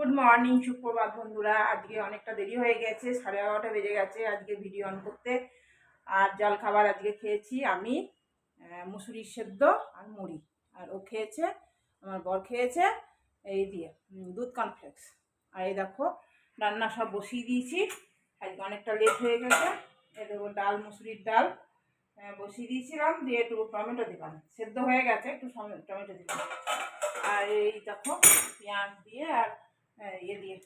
Good morning সুপ্রভাত বন্ধুরা। আজকে অনেকটা দেরি হয়ে গেছে, সাড়ে এগারোটা বেজে গেছে আজকে ভিডিও অন করতে। আর জল খাবার আজকে খেয়েছি আমি মুসুরির সেদ্ধ আর মুড়ি। আর ও খেয়েছে, আমার বর খেয়েছে, এই দিয়ে দুধ কনফ্লেক্স আর এই দেখো, রান্না সব বসিয়ে দিয়েছি। আজকে অনেকটা লেট হয়ে গেছে। এই দেখো, ডাল, মুসুরির ডাল বসিয়ে দিয়েছিলাম। দিয়ে একটু টমেটো দিলাম। সেদ্ধ হয়ে গেছে, একটু টমেটো দিলাম। আর এই দেখো, পেঁয়াজ দিয়ে আর ইয়ে দিয়ে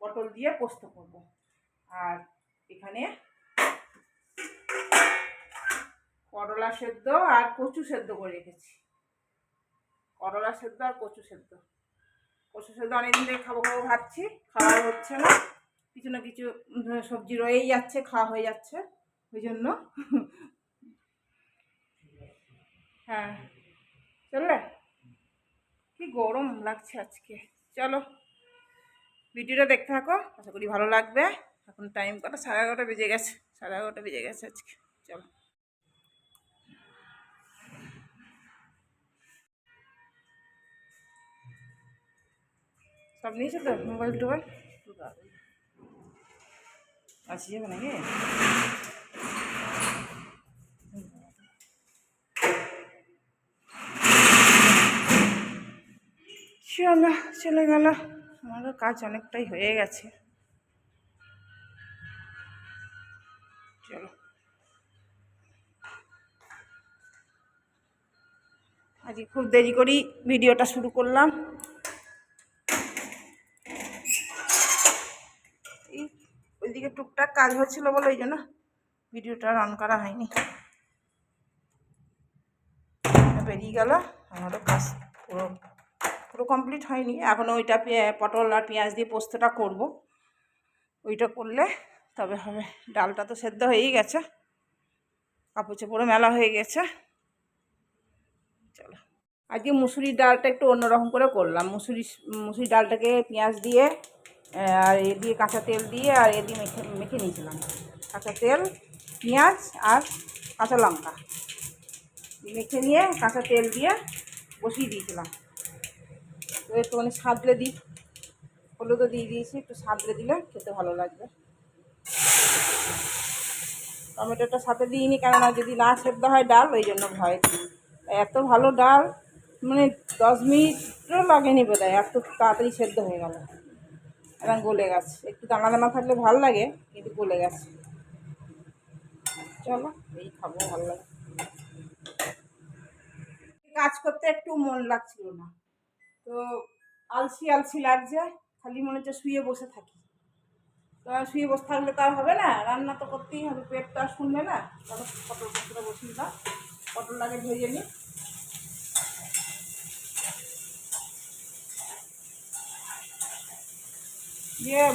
পটল দিয়ে পোস্ত করব। আর এখানে করলা সেদ্ধ আর কচু সেদ্ধ করে রেখেছি। করলা সেদ্ধ আর কচু সেদ্ধ। কচু সেদ্ধ অনেকদিন থেকে খাব খাব ভাবছি খাওয়া হচ্ছে না। কিছু না কিছু সবজি রয়েই যাচ্ছে, খাওয়া হয়ে যাচ্ছে, ওই জন্য। হ্যাঁ চললে কি গরম লাগছে আজকে। চলো। ভিডিওটা দেখতে থাকো। আশা করি ভালো লাগবে। এখন টাইম কটা? সাড়ে এগারোটা বেজে গেছে। সাড়ে এগারোটা বেজে গেছে আজকে। চলো। সব নিয়েছো তো? মোবাইল টোবাইল? আসি যাবে নাকি? চলো, চলে গেল। আমারও কাজ অনেকটাই হয়ে গেছে। চলো। আজকে খুব দেরি করেই ভিডিওটা শুরু করলাম। এই ওইদিকে টুকটাক কাজ হচ্ছিল বলে ওই জন্য ভিডিওটা রান করা হয়নি। বেরিয়ে গেল, আমারও কাজ পুরো পুরো কমপ্লিট হয়নি। এখন ওইটা পটল আর পেঁয়াজ দিয়ে পোস্তটা করব। ওইটা করলে তবে হবে। ডালটা তো সেদ্ধ হয়েই গেছে। কাপড় চোপড়ে মেলা হয়ে গেছে। চলো। আজকে মুসুরির ডালটা একটু অন্যরকম করে করলাম। মুসুরি, মুসুরির ডালটাকে পেঁয়াজ দিয়ে আর এ দিয়ে কাঁচা তেল দিয়ে, আর এ দিয়ে মেখে মেখে নিয়েছিলাম। কাঁচা তেল, পেঁয়াজ আর কাঁচা লঙ্কা। মেখে নিয়ে কাঁচা তেল দিয়ে বসিয়ে দিয়েছিলাম। তো একটুখানি সাঁতলে দিই। হলুদও দিয়ে দিয়েছি, একটু সাঁতলে দিলে খেতে ভালো লাগবে। টমেটোটা সাথে দিইনি কেননা যদি না সেদ্ধ হয় ডাল, ওই জন্য ভয় এত ভালো ডাল মানে দশ মিনিটও লাগেনি বোধ হয় এত তাড়াতাড়ি সেদ্ধ হয়ে গেল। এখন গলে গেছে। একটু দানা দানা থাকলে ভালো লাগে, কিন্তু গলে গেছে। চলো, এই খাব, ভালো লাগে। কাজ করতে একটু মন লাগছিল না। তো আলসি আলসি লাগছে, খালি মনে হচ্ছে শুয়ে বসে থাকি। তো শুয়ে বসে থাকলে তো আর হবে না, রান্না তো করতেই হবে, পেট তো আর শুনবে না। চলো পটল পটলটা বসিয়ে দাও, পটলটাকে ভেজে নিই।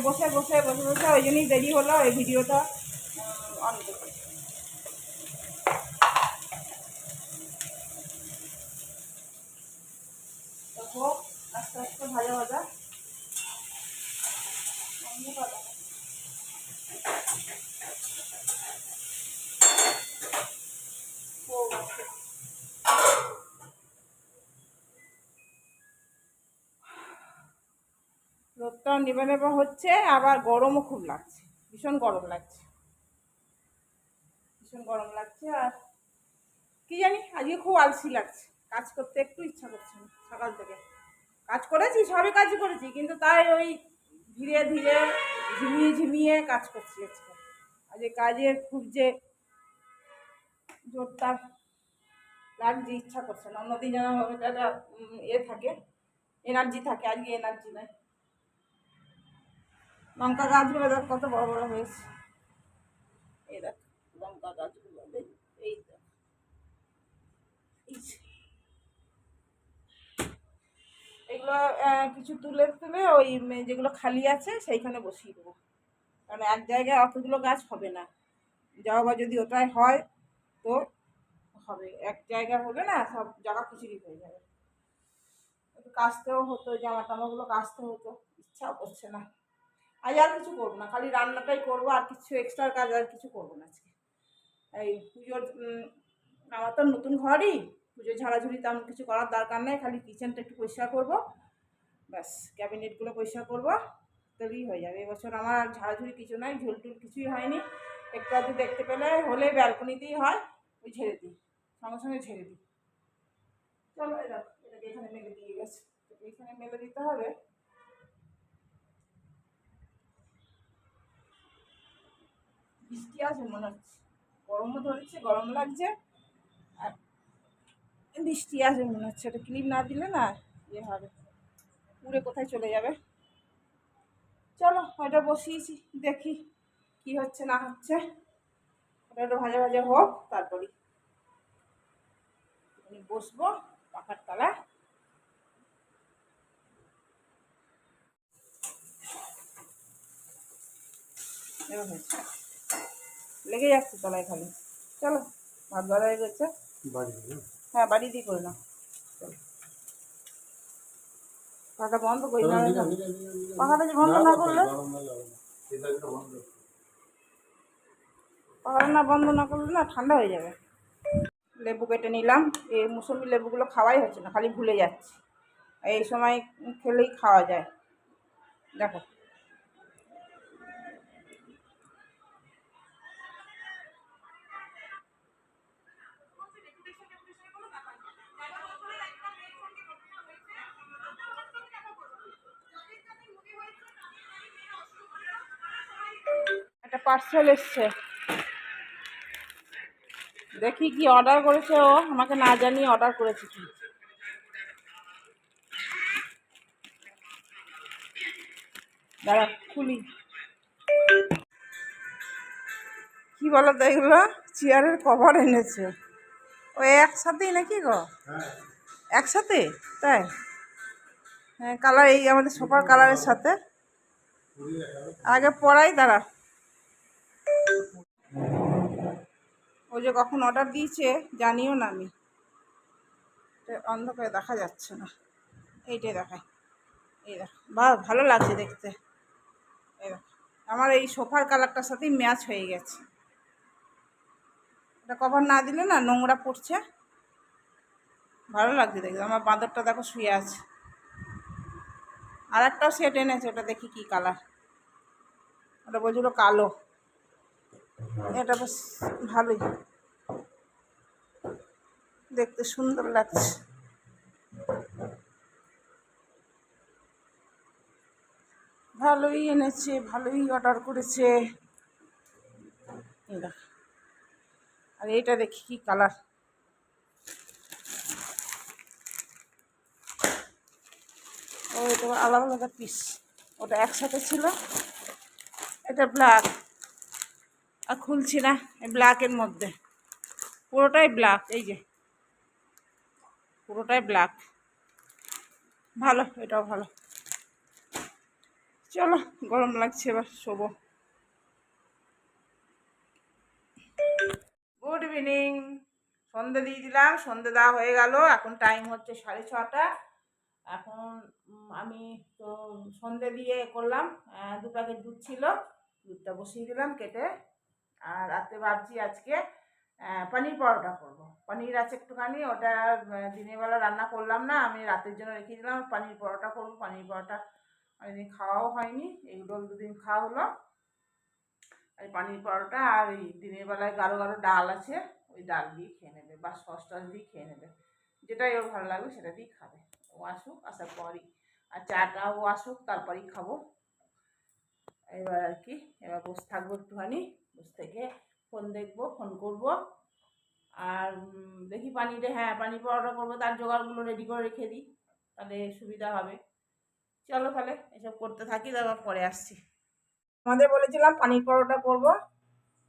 বসে বসে বসে বসে, ওই জন্যই দেরি হলো, এই ভিডিওটা অন করতে তো হোক আস্তে আস্তে ভাজা ভাজা অন্য কথা না। হোক আস্তে। রোদটাও নেবে নেবে হচ্ছে আবার গরমও খুব লাগছে, ভীষণ গরম লাগছে। ভীষণ গরম লাগছে আর কি জানি, আজকে খুব আলসি লাগছে, কাজ করতে একটু ইচ্ছা করছে না সকাল থেকে। কাজ করেছি, সবই কাজই করেছি, কিন্তু তাই ওই ধীরে ধীরে ঝিমিয়ে ঝিমিয়ে কাজ করছি আজকে। আজকে কাজের খুব যে জোরদার লাগছে, ইচ্ছা করছে না। অন্যদিন যেন একটা এ থাকে এনার্জি থাকে, আজকে এনার্জি নাই। লঙ্কা গাছগুলো দেখ, কত বড় বড় হয়েছে। এই দেখ, লঙ্কা গাছগুলো, দেখ, এই দেখ। এগুলো কিছু তুলে তুলে ওই যেগুলো খালি আছে, সেইখানে বসিয়ে দেবো। কারণ এক জায়গায় অতগুলো গাছ হবে না। যাও বা যদি ওটাই হয়, তো হবে। এক জায়গায় হবে না, সব জায়গা খুচুরি হয়ে যাবে। একটু কাচতেও হতো জামা টামাগুলো কাচতে হতো, ইচ্ছাও করছে না। আজ আর কিছু করব না, খালি রান্নাটাই করব, আর কিছু এক্সট্রা কাজ আর কিছু করব না আজকে। এই পুজোর আমার তো নতুন ঘরই পুজো ঝাড়াঝুড়ি তেমন কিছু করার দরকার নেই, খালি কিচেনটা একটু পরিষ্কার করব, ব্যাস ক্যাবিনেটগুলো পরিষ্কার করব তবেই হয়ে যাবে। এবছর আমার আর ঝাড়াঝুড়ি কিছু নাই ঝুলটুল কিছুই হয়নি, একটু আধটু দেখতে পেলে, হলে ব্যালকনিতেই হয়, ওই ঝেড়ে দিই, সঙ্গে সঙ্গে ঝেড়ে দিই। চলো দেখো, এটাকে এখানে মেলে দিয়ে গেছে এখানে মেলে দিতে হবে। বৃষ্টি আছে, মনে হচ্ছে। গরমও ধরেছে, গরম লাগছে। আর বৃষ্টি আছে, মনে হচ্ছে। এটা ক্লিপ না দিলে না ইয়ে হবে। উড়ে কোথায় চলে যাবে? চলো ওইটা বসিয়েছি, দেখি কি হচ্ছে, না হচ্ছে। ওটা একটু ভাজা ভাজা হোক তারপরে বসবো পাখার তলায়। এবার হয়েছে। লেগে যাচ্ছে তলায় খালি। চলো ভাত বাড়া হয়ে গেছে। হ্যাঁ বাড়ি দিয়ে করে চলো। পাখাটা বন্ধ করি না পাখাটা যে বন্ধ না করলে? পাখাটা না। বন্ধ না করলে না ঠান্ডা হয়ে যাবে। লেবু কেটে নিলাম। এই মুসম্বি লেবুগুলো খাওয়াই হচ্ছে না খালি ভুলে যাচ্ছি। এই সময় খেলেই খাওয়া যায়। দেখো। পার্সেল এসছে। দেখি কি অর্ডার করেছে ও, আমাকে না জানিয়ে অর্ডার করেছে কি। দাঁড়া, খুলি। কি বলো তো এগুলো? চেয়ারের কভার এনেছে। ও একসাথেই নাকি গো? একসাথে? তাই? হ্যাঁ কালার এই আমাদের সোফার কালারের সাথে। আগে পড়াই দাঁড়া। যে কখন অর্ডার দিয়েছে জানিও না আমি। অন্ধকারে দেখা যাচ্ছে না। এইটাই দেখায়। এই দেখ ভালো লাগছে দেখতে। এই আমার এই সোফার কালারটার সাথেই ম্যাচ হয়ে গেছে। এটা কভার না দিলে না নোংরা পড়ছে। ভালো লাগছে দেখতে। আমার বাঁদরটা দেখো শুয়ে আছে। আর একটাও সেট এনেছে, ওটা দেখি কি কালার ওটা বলছিল কালো। এটা বেশ ভালোই। দেখতে সুন্দর লাগছে। ভালোই এনেছে, ভালোই অর্ডার করেছে। আর এটা দেখি কি কালার ও, এটা আলাদা আলাদা পিস ওটা একসাথে ছিল। এটা ব্ল্যাক আর খুলছি না ব্ল্যাকের মধ্যে। পুরোটাই ব্ল্যাক এই যে। পুরোটাই ব্ল্যাক ভালো, এটাও ভালো। চলো, গরম লাগছে, এবার শোবো। গুড ইভিনিং সন্ধে দিয়ে দিলাম, সন্ধে দেওয়া হয়ে গেল। এখন টাইম হচ্ছে সাড়ে ছটা। এখন আমি তো সন্ধে দিয়ে করলাম। দু প্যাকেট দুধ ছিল। দুধটা বসিয়ে দিলাম কেটে। আর রাতে ভাবছি আজকে পনির পরোটা করব। পনির আছে একটুখানি, ওটা দিনের বেলা রান্না করলাম না, আমি রাতের জন্য রেখে দিলাম, পনির পরোটা করব। পনির পরোটা অনেকদিন খাওয়াও হয়নি এগুলো দুদিন খাওয়া হলো এই পনির পরোটা আর এই দিনের বেলায় গাঢ় গাঢ় ডাল আছে, ওই ডাল দিয়ে খেয়ে নেবে বা সস টস দিয়ে খেয়ে নেবে। যেটাই ওর ভালো লাগবে সেটা দিয়ে খাবে। ও আসুক, আসার পরই। আর চাটা ও আসুক, তারপরেই খাব। এবার আর কি, এবার বসে থাকব একটুখানি, বসে থেকে ফোন দেখব, ফোন করব। আর দেখি পানিরে হ্যাঁ পানি পরোটা করব, তার জোগাড়গুলো রেডি করে রেখে দিই, তাহলে সুবিধা হবে। চলো তাহলে, এসব করতে থাকি, তারপর পরে আসছি। আমাদের বলেছিলাম পানির পরোটা করব,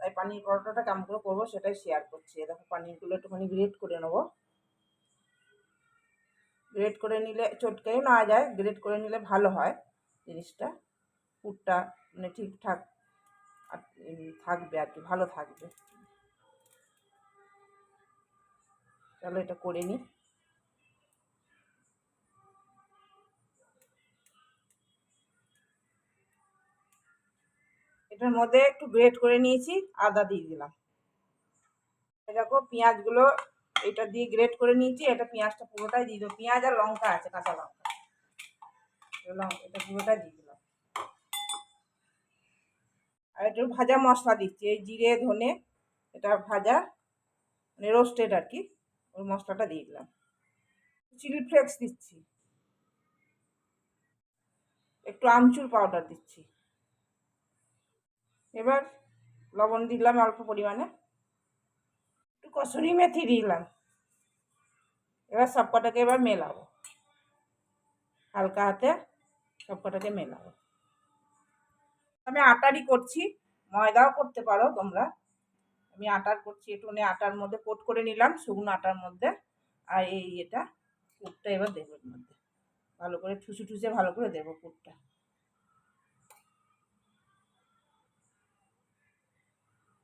তাই পানির পরোটাটা কেমন করে করব সেটাই শেয়ার করছি। দেখো, পানিরগুলো একটুখানি গ্রেট করে নেব। গ্রেট করে নিলে চটকেও নেওয়া যায় গ্রেট করে নিলে ভালো হয় জিনিসটা। পুরটা মানে ঠিকঠাক আর থাকবে আর কি, ভালো থাকবে। চলো এটা করে নিই এটার মধ্যে একটু গ্রেট করে নিয়েছি, আদা দিয়ে দিলাম। দেখো, পেঁয়াজগুলো এটা দিয়ে গ্রেট করে নিয়েছি, এটা পেঁয়াজটা পুরোটাই দিয়ে দেবো। পেঁয়াজ আর লঙ্কা আছে, কাঁচা লঙ্কা। লঙ্কা, এটা পুরোটাই দিয়ে আর একটু ভাজা মশলা দিচ্ছি, এই জিরে, ধনে, এটা ভাজা মানে রোস্টেড আর কি, ওই মশলাটা দিয়ে দিলাম। চিলি ফ্লেক্স দিচ্ছি। একটু আমচুর পাউডার দিচ্ছি। এবার লবণ দিলাম অল্প পরিমাণে। একটু কসুরি মেথি দিলাম। এবার সব কটাকে এবার মেলাবো। হালকা হাতে সব কটাকে মেলাবো। আমি আটারই করছি। ময়দাও করতে পারো তোমরা। আমি আটার করছি, একটু আটার মধ্যে কোট করে নিলাম, শুকনো আটার মধ্যে। আর এই এটা কুটটা এবার দেবো এর মধ্যে। ভালো করে ঠুসে ঠুসে ভালো করে দেবো কুটটা।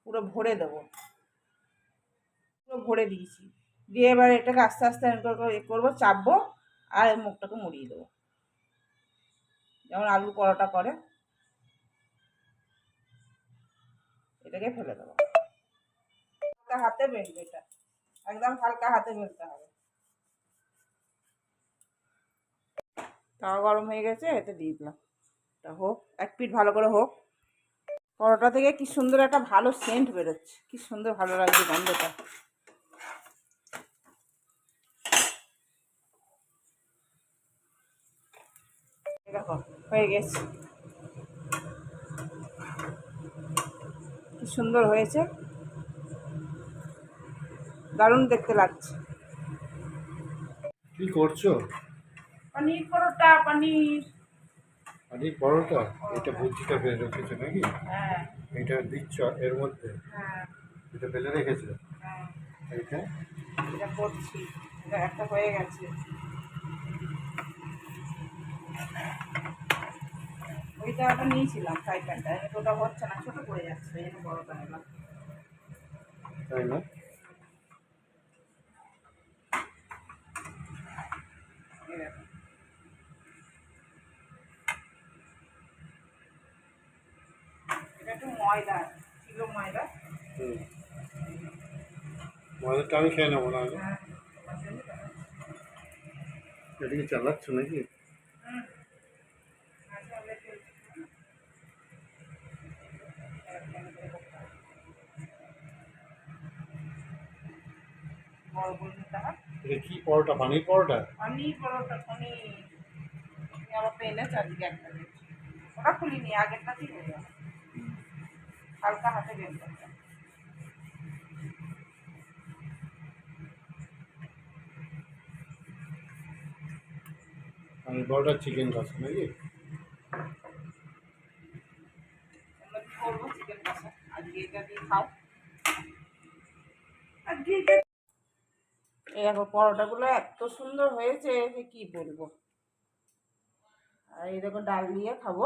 পুরো ভরে দেবো। পুরো ভরে দিয়েছি। দিয়ে এবার এটাকে আস্তে আস্তে এ করব, চাপবো, আর মুখটাকে মুড়িয়ে দেবো। যেমন আলু পরোটা করে। এটাকে ফেলে দেবো। হালকা হাতে বেলবে এটা। একদম হালকা হাতে বেলতে হবে। তাওয়া গরম হয়ে গেছে, এতে দিয়ে দিলাম। তা হোক, এক পিঠ ভালো করে হোক। পরোটা থেকে কি সুন্দর একটা ভালো সেন্ট বেরোচ্ছে। কি সুন্দর ভালো লাগছে গন্ধটা। দেখো, হয়ে গেছে। কি সুন্দর হয়েছে। দারুণ দেখতে লাগছে। কি করছ? পনির পরোটা পনির। আরে পরোটা? এটা ভুজিটা ফেলে রেখেছো নাকি? হ্যাঁ। এটা দিচ্ছ এর মধ্যে? হ্যাঁ। এটা ফেলে রেখেছো? হ্যাঁ। এইটা? এটা করছি। এটা একটা হয়ে গেছে। ওইটা আবার নিয়েছিলাম ফ্রাই প্যানটা এটা ওটা হচ্ছে না ছোটো পড়ে যাচ্ছে এই জন্য বড়টা নিলাম তাই না? এটা একটু ময়দা ছিল ময়দা। হুম। ময়দাটা আমি খেয়ে নেব না হ্যাঁ এদিকে চালাচ্ছ নাকি হুম। আচ্ছা, আমরা একটু- একটা করে করতে হবে। বড় করে নিতে হয় এটা কি পরোটা পানির পরোটা পনির পরোটা পনির তুমি আমার পেনে চারদিকে একটা দিয়েছি ওটা খুলিনি আগেরটাতেই হয়ে যাবে হালকা হাতে বের করতে হবে। পানির পরোটা চিকেন কষা নাকি আমরা কি করব চিকেন কষা আজকে এটা দিয়ে খাও আজকে এটা এই দেখো, পরোটাগুলো এত সুন্দর হয়েছে যে কি বলব? আর এই দেখো ডাল নিয়ে খাব।